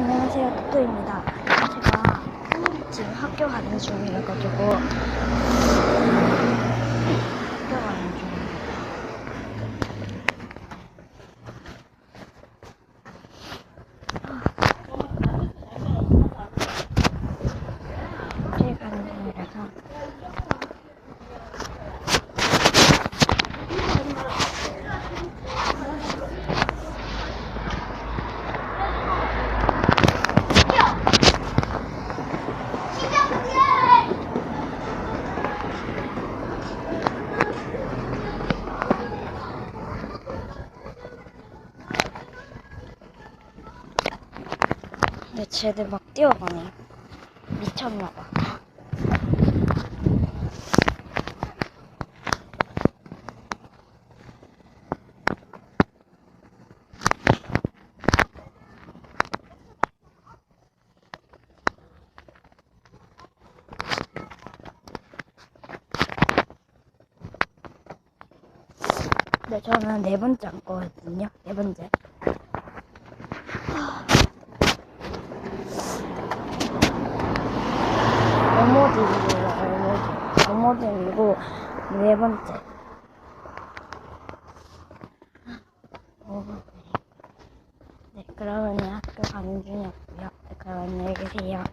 안녕하세요, 토토입니다. 제가 지금 학교 가는 중이라가지고 학교 가는 중입니다. 학교 가는 중이라서 근데 쟤들 막 뛰어가네. 미쳤나봐. 네, 저는 네 번째 안 거거든요. 네 번째. 어머님이에요, 어머님. 어머님이고, 네 번째. 네, 그러면 학교 가는 중이었고요. 네, 그럼 안녕히 계세요.